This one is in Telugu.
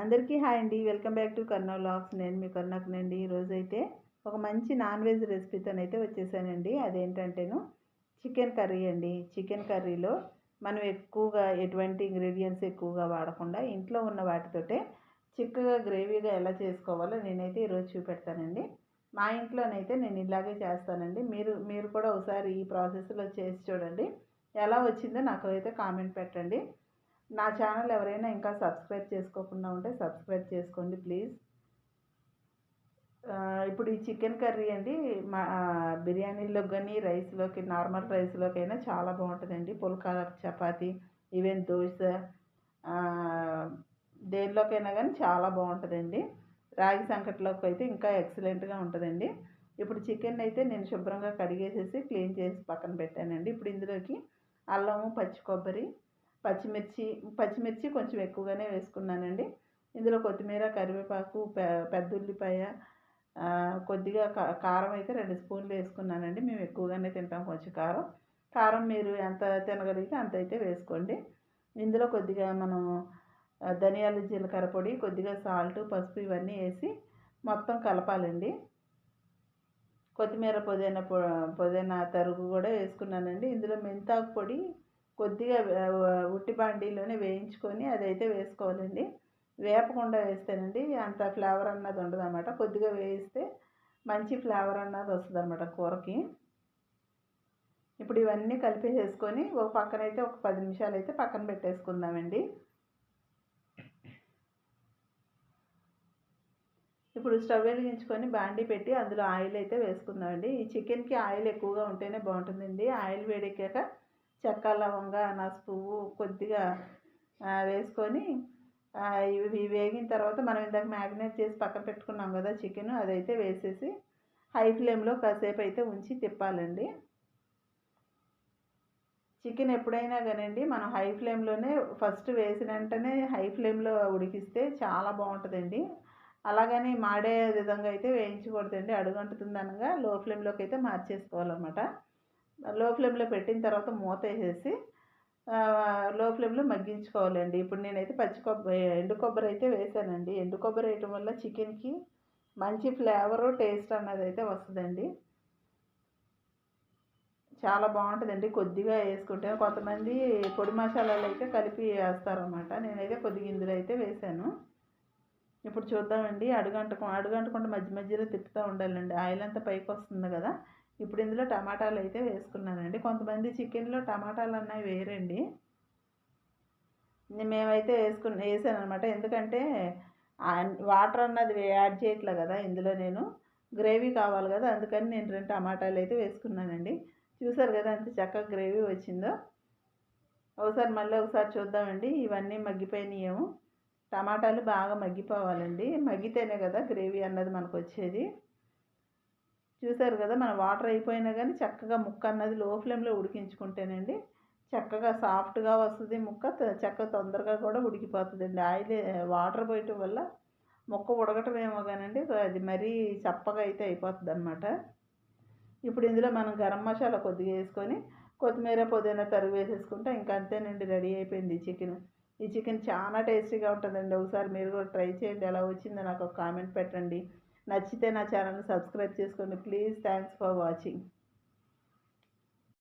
అందరికీ హాయ్ అండి. Welcome back to Karna vlogs. నేను మీ కర్ణకునండి ఈరోజు అయితే ఒక మంచి నాన్ వెజ్ రెసిపీతోనైతే వచ్చేసానండి. అదేంటంటేను చికెన్ కర్రీ అండి. చికెన్ కర్రీలో మనం ఎక్కువగా ఎటువంటి ఇంగ్రీడియంట్స్ ఎక్కువగా వాడకుండా ఇంట్లో ఉన్న వాటితోటే చిక్కగా గ్రేవీగా ఎలా చేసుకోవాలో నేనైతే ఈరోజు చూపెడతానండి. మా ఇంట్లోనైతే నేను ఇలాగే చేస్తానండి. మీరు మీరు కూడా ఒకసారి ఈ ప్రాసెస్లో చేసి చూడండి. ఎలా వచ్చిందో నాకు అయితే కామెంట్ పెట్టండి. నా ఛానల్ ఎవరైనా ఇంకా సబ్స్క్రైబ్ చేసుకోకుండా ఉంటే సబ్స్క్రైబ్ చేసుకోండి ప్లీజ్. ఇప్పుడు ఈ చికెన్ కర్రీ అండి మా బిర్యానీలోకి కానీ రైస్లోకి నార్మల్ రైస్లోకైనా చాలా బాగుంటుందండి. పుల్కా చపాతి ఈవెన్ దోశ దేనిలోకైనా కానీ చాలా బాగుంటుందండి. రాగి సంకట్లోకి అయితే ఇంకా ఎక్సలెంట్గా ఉంటుందండి. ఇప్పుడు చికెన్ అయితే నేను శుభ్రంగా కడిగేసేసి క్లీన్ చేసి పక్కన పెట్టానండి. ఇప్పుడు ఇందులోకి అల్లము పచ్చి కొబ్బరి పచ్చిమిర్చి పచ్చిమిర్చి కొంచెం ఎక్కువగానే వేసుకున్నానండి. ఇందులో కొత్తిమీర కరివేపాకు పెద్ద ఉల్లిపాయ కొద్దిగా కారం అయితే రెండు స్పూన్లు వేసుకున్నానండి. మేము ఎక్కువగానే తింటాం కొంచెం కారం. కారం మీరు ఎంత తినగలిగితే అంత అయితే వేసుకోండి. ఇందులో కొద్దిగా మనం ధనియాలు జీలకర్ర పొడి కొద్దిగా సాల్ట్ పసుపు ఇవన్నీ వేసి మొత్తం కలపాలండి. కొత్తిమీర పుదీనా పుదీనా తరుగు కూడా వేసుకున్నానండి. ఇందులో మెంతాకు పొడి కొద్దిగా ఉట్టి బాండీలోనే వేయించుకొని అదైతే వేసుకోవాలండి. వేపకుండా వేస్తేనండి అంత ఫ్లేవర్ అన్నది ఉండదు అనమాట కొద్దిగా వేయిస్తే మంచి ఫ్లేవర్ అన్నది వస్తుంది అనమాట కూరకి. ఇప్పుడు ఇవన్నీ కలిపేసేసుకొని ఒక పక్కన అయితే ఒక పది నిమిషాలు అయితే పక్కన పెట్టేసుకుందామండి. ఇప్పుడు స్టవ్ వెలిగించుకొని బాండీ పెట్టి అందులో ఆయిల్ అయితే వేసుకుందామండి. ఈ చికెన్కి ఆయిల్ ఎక్కువగా ఉంటేనే బాగుంటుందండి. ఆయిల్ వేడెక్కాక చెక్క లవంగ నసుపువ్వు కొద్దిగా వేసుకొని ఇవి వేగిన తర్వాత మనం ఇందాక మ్యాగ్నేట్ చేసి పక్కన పెట్టుకున్నాం కదా చికెన్ అదైతే వేసేసి హై ఫ్లేమ్లో కాసేపు అయితే ఉంచి తిప్పాలండి. చికెన్ ఎప్పుడైనా కానివ్వండి మనం హై ఫ్లేమ్లోనే ఫస్ట్ వేసిన వెంటనే హై ఫ్లేమ్లో ఉడికిస్తే చాలా బాగుంటుందండి. అలాగని మాడే విధంగా అయితే వేయించకూడదండి. అడుగంటుతుంది అనగా లో ఫ్లేమ్లోకి అయితే మార్చేసుకోవాలన్నమాట. లో ఫ్లేమ్లో పెట్టిన తర్వాత మూత వేసేసి లో ఫ్లేమ్లో మగ్గించుకోవాలండి. ఇప్పుడు నేనైతే పచ్చి కొబ్బరి ఎండు కొబ్బరి అయితే వేసానండి. ఎండు కొబ్బరి వేయటం వల్ల చికెన్కి మంచి ఫ్లేవరు టేస్ట్ అన్నది అయితే వస్తుందండి. చాలా బాగుంటుందండి. కొద్దిగా వేసుకుంటే కొంతమంది పొడి మసాలాలు అయితే కలిపి వేస్తారనమాట నేనైతే కొద్దిగా ఇందులో అయితే వేసాను. ఇప్పుడు చూద్దామండి. అడుగంటకు అడుగంటకుండా మధ్య మధ్యలో తిప్పుతూ ఉండాలండి. ఆయిల్ అంతా పైకి వస్తుంది కదా. ఇప్పుడు ఇందులో టమాటాలు అయితే వేసుకున్నానండి. కొంతమంది చికెన్లో టమాటాలు అన్నవి వేరండి. మేమైతే వేసుకుని వేసాను అనమాట ఎందుకంటే వాటర్ అన్నది యాడ్ చేయట్లే కదా ఇందులో నేను. గ్రేవీ కావాలి కదా అందుకని నేను రెండు టమాటాలు అయితే వేసుకున్నానండి. చూసారు కదా అంత చక్కగా గ్రేవీ వచ్చిందో. ఒకసారి మళ్ళీ ఒకసారి చూద్దామండి. ఇవన్నీ మగ్గిపోయినాయేమో. టమాటాలు బాగా మగ్గిపోవాలండి. మగ్గితేనే కదా గ్రేవీ అన్నది మనకు వచ్చేది. చూసారు కదా మన వాటర్ అయిపోయినా కానీ చక్కగా ముక్క అన్నది లో ఫ్లేమ్లో ఉడికించుకుంటేనండి చక్కగా సాఫ్ట్గా వస్తుంది ముక్క చక్కగా తొందరగా కూడా ఉడికిపోతుందండి. ఆయిల్ వాటర్ పోయటం వల్ల ముక్క ఉడకటం ఏమో కానండి అది మరీ చప్పగా అయితే అయిపోతుంది అనమాట ఇప్పుడు ఇందులో మనం గరం మసాలా కొద్దిగా వేసుకొని కొత్తిమీర పుదీనా తరుగు వేసేసుకుంటే ఇంకా అంతేనండి రెడీ అయిపోయింది ఈ చికెన్. ఈ చికెన్ చాలా టేస్టీగా ఉంటుందండి. ఒకసారి మీరు కూడా ట్రై చేయండి ఎలా వచ్చిందో నాకు ఒక కామెంట్ పెట్టండి. నచ్చితే నా ఛానల్ని సబ్స్క్రైబ్ చేసుకోండి. Please thanks for watching.